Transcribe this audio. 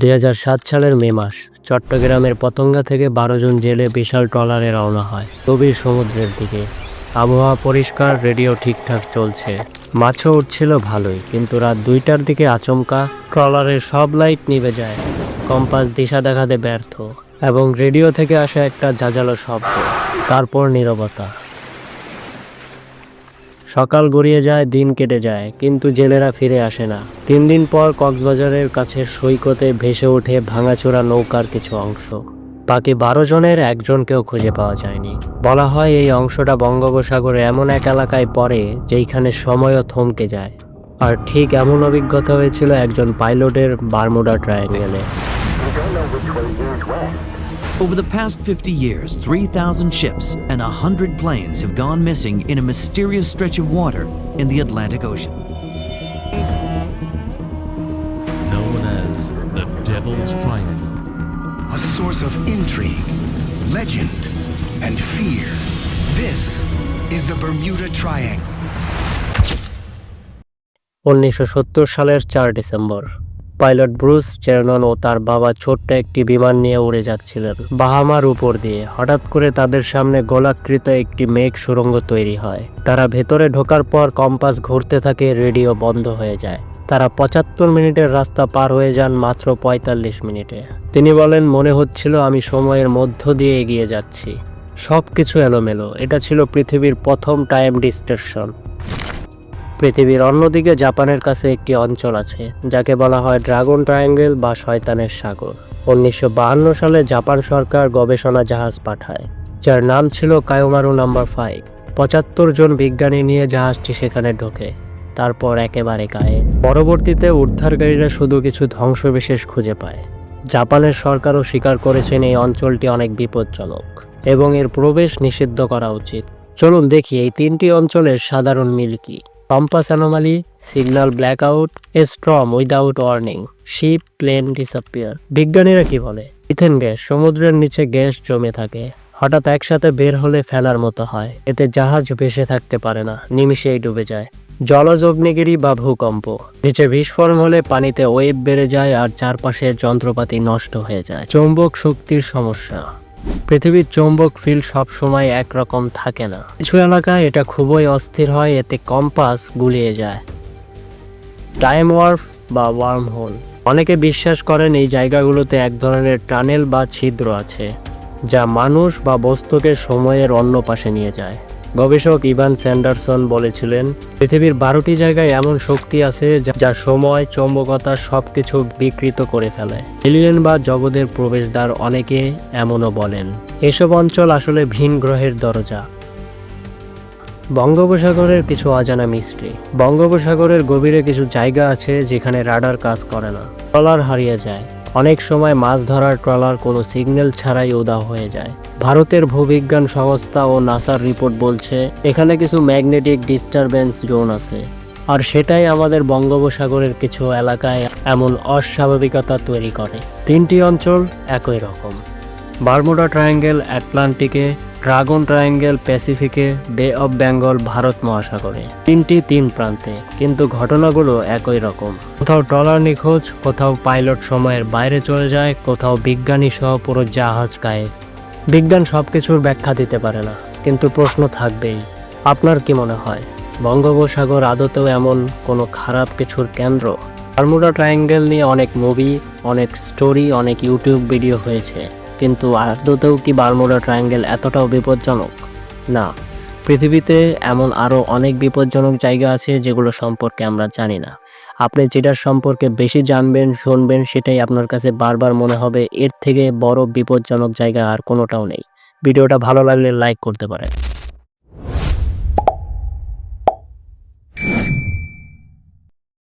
দুই হাজার সাত সালের মে মাস, চট্টগ্রামের পতঙ্গা থেকে বারো জন জেলে বিশাল ট্রলারে রওনা হয় গভীর সমুদ্রের দিকে। আবহাওয়া পরিষ্কার, রেডিও ঠিকঠাক চলছে। মাছও উঠছিল ভালোই, কিন্তু রাত দুইটার দিকে আচমকা ট্রলারের সব লাইট নিভে যায়। কম্পাস দিশা দেখাতে ব্যর্থ, এবং রেডিও থেকে আসা একটা জাজালো শব্দ, তারপর নীরবতা। সকাল গড়িয়ে যায়, দিন কেটে যায়, কিন্তু জেলেরা ফিরে আসে না। তিন দিন পর কক্সবাজারের কাছে সৈকতে ভেসে ওঠে ভাঙাচোরা নৌকার কিছু অংশ। বাকি বারো জনের একজনকেও খুঁজে পাওয়া যায়নি। বলা হয় এই অংশটা বঙ্গোপসাগরে এমন এক এলাকায় পড়ে, যেইখানে সময়ও থমকে যায়। আর ঠিক এমন অভিজ্ঞতা হয়েছিল একজন পাইলটের বারমুডা ট্রায়াঙ্গেলে। Over the past 50 years, 3,000 ships and 100 planes have gone missing in a mysterious stretch of water in the Atlantic Ocean. known as the Devil's Triangle. a source of intrigue, legend, and fear. This is the Bermuda Triangle. উনিশশো সালের চার December pilot Bruce Gernon ও তার বাবা ছোট্ট একটি বিমান নিয়ে উড়ে যাচ্ছিলেন। বাহামার উপর দিয়ে হঠাৎ করে তাদের সামনে গোলাকৃত একটি মেঘ সুড়ঙ্গ তৈরি হয়। তারা ভেতরে ঢোকার পর কম্পাস ঘুরতে থাকে, রেডিও বন্ধ হয়ে যায়। তারা পঁচাত্তর মিনিটের রাস্তা পার হয়ে যান মাত্র পঁয়তাল্লিশ মিনিটে। তিনি বলেন, মনে হচ্ছিল আমি সময়ের মধ্য দিয়ে এগিয়ে যাচ্ছি। সব কিছু এলোমেলো। এটা ছিল পৃথিবীর প্রথম টাইম ডিস্টেশন। পৃথিবীর অন্যদিকে জাপানের কাছে একটি অঞ্চল আছে, যাকে বলা হয় ড্রাগন ট্রায়াঙ্গেল বা শয়তানের সাগর। উনিশশো সালে জাপান সরকার গবেষণা জাহাজ পাঠায়, যার নাম ছিল কায়োমারু নাম্বার ফাইভ। পঁচাত্তর জন বিজ্ঞানী নিয়ে জাহাজটি সেখানে ঢোকে, তারপর একেবারে গায়ে। পরবর্তীতে উদ্ধারকারীরা শুধু কিছু ধ্বংসবিশেষ খুঁজে পায়। জাপানের সরকারও স্বীকার করেছেন এই অঞ্চলটি অনেক বিপজ্জনক এবং এর প্রবেশ নিষিদ্ধ করা উচিত। চলুন দেখি এই তিনটি অঞ্চলের সাধারণ মিল কি। Compass anomaly signal blackout a storm without warning ship plane disappear বিজ্ঞানীরা কি বলে? ইথেন গ্যাস, সমুদ্রের নিচে গ্যাস জমে থাকে। হঠাৎ একসাথে বের হলে ফেলার মতো হয়। এতে জাহাজ ভেসে থাকতে পারে না, নিমিষেই ডুবে যায়। জলজ অগ্নিগিরি বা ভূকম্প। নিচে বিস্ফোরণ হলে পানিতে ওয়েব বেড়ে যায় আর চারপাশের যন্ত্রপাতি নষ্ট হয়ে যায়। চৌম্বক শক্তির সমস্যা। পৃথিবীর চৌম্বক ফিল্ড সব সময় একরকম থাকে না। কিছু এলাকায় এটা খুবই অস্থির হয়, এতে কম্পাস গুলিয়ে যায়। টাইম ওয়ার্ফ বা ওয়ার্ম হোল অনেকে বিশ্বাস করেন এই জায়গাগুলোতে এক ধরনের টানেল বা ছিদ্র আছে, যা মানুষ বা বস্তুকে সময়ের অন্য পাশে নিয়ে যায়। গবেষক ইভান স্যান্ডারসন বলেছিলেন, পৃথিবীর বারোটি জায়গায় এমন শক্তি আছে যা- সময়, চৌম্বকতা সবকিছু বিকৃত করে ফেলে। এলিয়েন বা জগতের প্রবেশদ্বার অনেকে এমনও বলেন। এসব অঞ্চল আসলে ভিন গ্রহের দরজা। বঙ্গোপসাগরের কিছু অজানা মিস্ট্রি। বঙ্গোপসাগরের গভীরে কিছু জায়গা আছে যেখানে রাডার কাজ করে না। ট্রলার হারিয়ে যায়। অনেক সময় মাছ ধরার ট্রলার কোনো সিগন্যাল ছাড়াই উদা হয়ে যায়। ভারতের ভূবিজ্ঞান সংস্থা ও নাসার রিপোর্ট বলছে, এখানে কিছু ম্যাগনেটিক ডিস্টারবেন্স জোন আছে। আর সেটাই আমাদের বঙ্গোপসাগরের কিছু এলাকায় এমন অস্বাভাবিকতা তৈরি করে। তিনটি অঞ্চল একই রকম। বারমুডা ট্রায়াঙ্গেল আটলান্টিকে ড্রাগন ট্রায়াঙ্গেল প্যাসিফিকে বে অফ বেঙ্গল ভারত মহাসাগরে। তিনটি তিন প্রান্তে, কিন্তু ঘটনাগুলো একই রকম। কোথাও ট্রলার নিখোঁজ, কোথাও পাইলট সময়ের বাইরে চলে যায়, কোথাও বিজ্ঞানী সহ পুরো জাহাজ গায়ে। বিজ্ঞান সবকিছুর ব্যাখ্যা দিতে পারে না, কিন্তু প্রশ্ন থাকবেই, আপনার কি মনে হয়? বঙ্গোপসাগর আদতেও এমন কোনো খারাপ কিছুর কেন্দ্র? বারমুডা ট্রায়াঙ্গেল নিয়ে অনেক মুভি, অনেক স্টোরি, অনেক ইউটিউব ভিডিও হয়েছে। কিন্তু আদতেও কি বারমুডা ট্রায়াঙ্গেল এতটাও বিপজ্জনক? না। পৃথিবীতে এমন আরও অনেক বিপজ্জনক জায়গা আছে যেগুলো সম্পর্কে আমরা জানি না। আপনি যেটার সম্পর্কে বেশি জানবেন, শুনবেন সেটাই আপনার কাছে বারবার মনে হবে, এর থেকে বড় বিপজ্জনক জায়গা আর কোনোটাও নেই। ভিডিওটা ভালো লাগলে লাইক করতে পারেন।